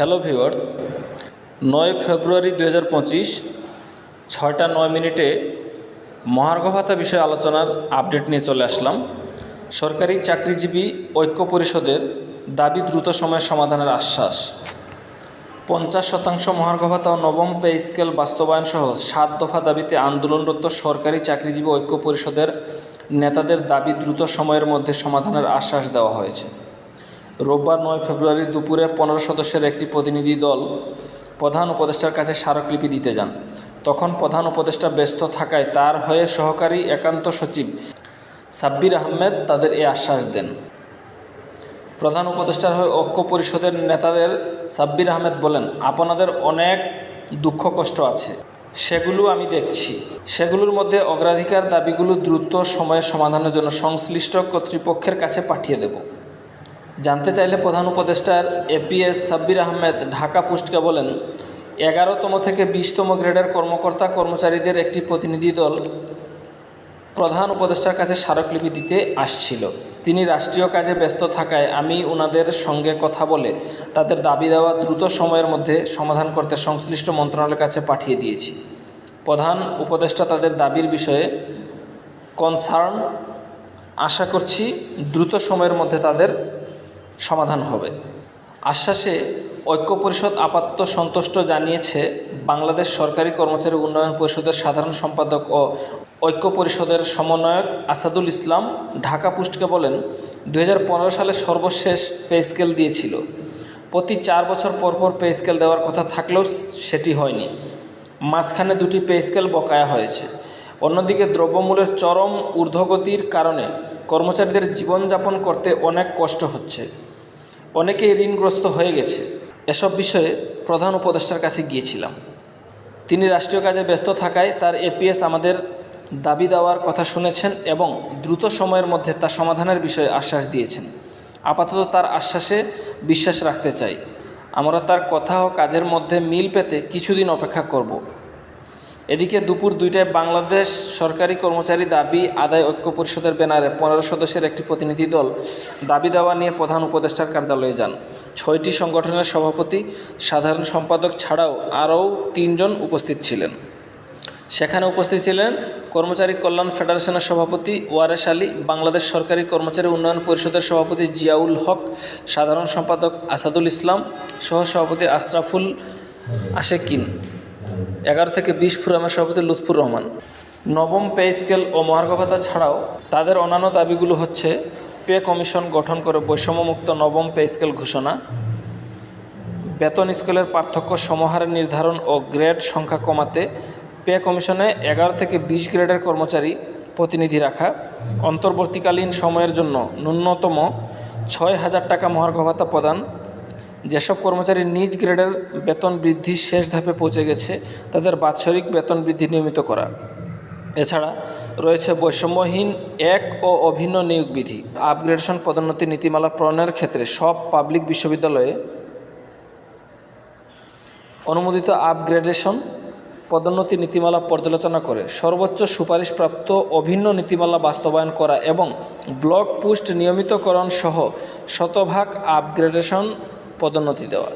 Hello viewers নয় ফেব্রুয়ারি দু হাজার পঁচিশ, ছয়টা নয় মিনিটে মহার্ঘ ভাতা বিষয়ে আলোচনার আপডেট নিয়ে চলে আসলাম। সরকারি চাকরিজীবী ঐক্য পরিষদের দাবি দ্রুত সময়ের সমাধানের আশ্বাস। পঞ্চাশ শতাংশ মহার্ঘ ভাতা ও নবম পে স্কেল বাস্তবায়ন সহ সাত দফা দাবিতে আন্দোলনরত সরকারি চাকরিজীবী ঐক্য পরিষদের নেতাদের দাবি দ্রুত সময়ের মধ্যে সমাধানের আশ্বাস দেওয়া হয়েছে। রোববার নয় ফেব্রুয়ারি দুপুরে পনেরো সদস্যের একটি প্রতিনিধি দল প্রধান উপদেষ্টার কাছে স্মারকলিপি দিতে যান। তখন প্রধান উপদেষ্টা ব্যস্ত থাকায় তার হয়ে সহকারী একান্ত সচিব সাব্বির আহমেদ তাদের এই আশ্বাস দেন। প্রধান উপদেষ্টার হয়ে ঐক্য পরিষদের নেতাদের সাব্বির আহমেদ বলেন, আপনাদের অনেক দুঃখ কষ্ট আছে। সেগুলো আমি দেখছি। সেগুলোর মধ্যে অগ্রাধিকার দাবিগুলো দ্রুত সময়ে সমাধানের জন্য সংশ্লিষ্ট কর্তৃপক্ষের কাছে পাঠিয়ে দেব। জানতে চাইলে প্রধান উপদেষ্টার এপিএস সাব্বির আহমেদ ঢাকা পোস্টকে বলেন, এগারোতম থেকে বিশতম গ্রেডের কর্মকর্তা কর্মচারীদের একটি প্রতিনিধি দল প্রধান উপদেষ্টার কাছে স্মারকলিপি দিতে আসছিল। তিনি রাষ্ট্রীয় কাজে ব্যস্ত থাকায় আমি ওনাদের সঙ্গে কথা বলে তাদের দাবি দেওয়া দ্রুত সময়ের মধ্যে সমাধান করতে সংশ্লিষ্ট মন্ত্রণালয়ের কাছে পাঠিয়ে দিয়েছি। প্রধান উপদেষ্টা তাদের দাবির বিষয়ে কনসার্ন আশা করছি দ্রুত সময়ের মধ্যে তাদের সমাধান হবে। আশ্বাসে ঐক্য পরিষদ আপাতত সন্তুষ্ট জানিয়েছে বাংলাদেশ সরকারি কর্মচারী উন্নয়ন পরিষদের সাধারণ সম্পাদক ও ঐক্য পরিষদের সমন্বয়ক আসাদুল ইসলাম ঢাকা পোস্টকে বলেন দু হাজার পনেরো সালে সর্বশেষ পে স্কেল দিয়েছিল। প্রতি চার বছর পর পর পে স্কেল দেওয়ার কথা থাকলেও সেটি হয়নি। মাঝখানে দুটি পে স্কেল বকায়া হয়েছে। অন্যদিকে দ্রব্যমূল্যের চরম ঊর্ধ্বগতির কারণে কর্মচারীদের জীবনযাপন করতে অনেক কষ্ট হচ্ছে। অনেকেই ঋণগ্রস্ত হয়ে গেছে। এসব বিষয়ে প্রধান উপদেষ্টার কাছে গিয়েছিলাম। তিনি রাষ্ট্রীয় কাজে ব্যস্ত থাকায় তার এপিএস আমাদের দাবি দেওয়ার কথা শুনেছেন এবং দ্রুত সময়ের মধ্যে তা সমাধানের বিষয়ে আশ্বাস দিয়েছেন। আপাতত তার আশ্বাসে বিশ্বাস রাখতে চাই। আমরা তার কথা ও কাজের মধ্যে মিল পেতে কিছুদিন অপেক্ষা করব। এদিকে দুপুর দুইটায় বাংলাদেশ সরকারি কর্মচারী দাবি, আদায় ঐক্য পরিষদের ব্যানারে পনেরো সদস্যের একটি প্রতিনিধি দল দাবি দেওয়া নিয়ে প্রধান উপদেষ্টার কার্যালয়ে যান। ছয়টি সংগঠনের সভাপতি, সাধারণ সম্পাদক ছাড়াও আরও তিনজন উপস্থিত ছিলেন। সেখানে উপস্থিত ছিলেন কর্মচারী কল্যাণ ফেডারেশনের সভাপতি ওয়ারেস আলী, বাংলাদেশ সরকারি কর্মচারী উন্নয়ন পরিষদের সভাপতি জিয়াউল হক, সাধারণ সম্পাদক আসাদুল ইসলাম সহ সভাপতি আশরাফুল আশেকিন। এগারো থেকে বিশ ফোরামের সভাপতি লুৎফুর রহমান। নবম পে স্কেল ও মহার্ঘ ভাতা ছাড়াও তাদের অন্যান্য দাবিগুলো হচ্ছে, পে কমিশন গঠন করে বৈষম্যমুক্ত নবম পে স্কেল ঘোষণা, বেতন স্কেলের পার্থক্য সমাহারে নির্ধারণ ও গ্রেড সংখ্যা কমাতে, পে কমিশনে এগারো থেকে বিশ গ্রেডের কর্মচারী প্রতিনিধি রাখা, অন্তর্বর্তীকালীন সময়ের জন্য ন্যূনতম ছয় হাজার টাকা মহার্ঘ ভাতা প্রদান যেসব কর্মচারী নিজ গ্রেডের বেতন বৃদ্ধি শেষ ধাপে পৌঁছে গেছে, তাদের বাৎসরিক বেতন বৃদ্ধি নিয়মিত করা। এছাড়া রয়েছে বৈষম্যহীন এক ও অভিন্ন নিয়োগ বিধি। আপগ্রেডেশন পদোন্নতি নীতিমালা প্রণয়নের ক্ষেত্রে সব পাবলিক বিশ্ববিদ্যালয়ে অনুমোদিত আপগ্রেডেশন পদোন্নতি নীতিমালা পর্যালোচনা করে সর্বোচ্চ সুপারিশপ্রাপ্ত অভিন্ন নীতিমালা বাস্তবায়ন করা এবং ব্লক পুস্ট নিয়মিতকরণ সহ শতভাগ আপগ্রেডেশন পদোন্নতি দেওয়া।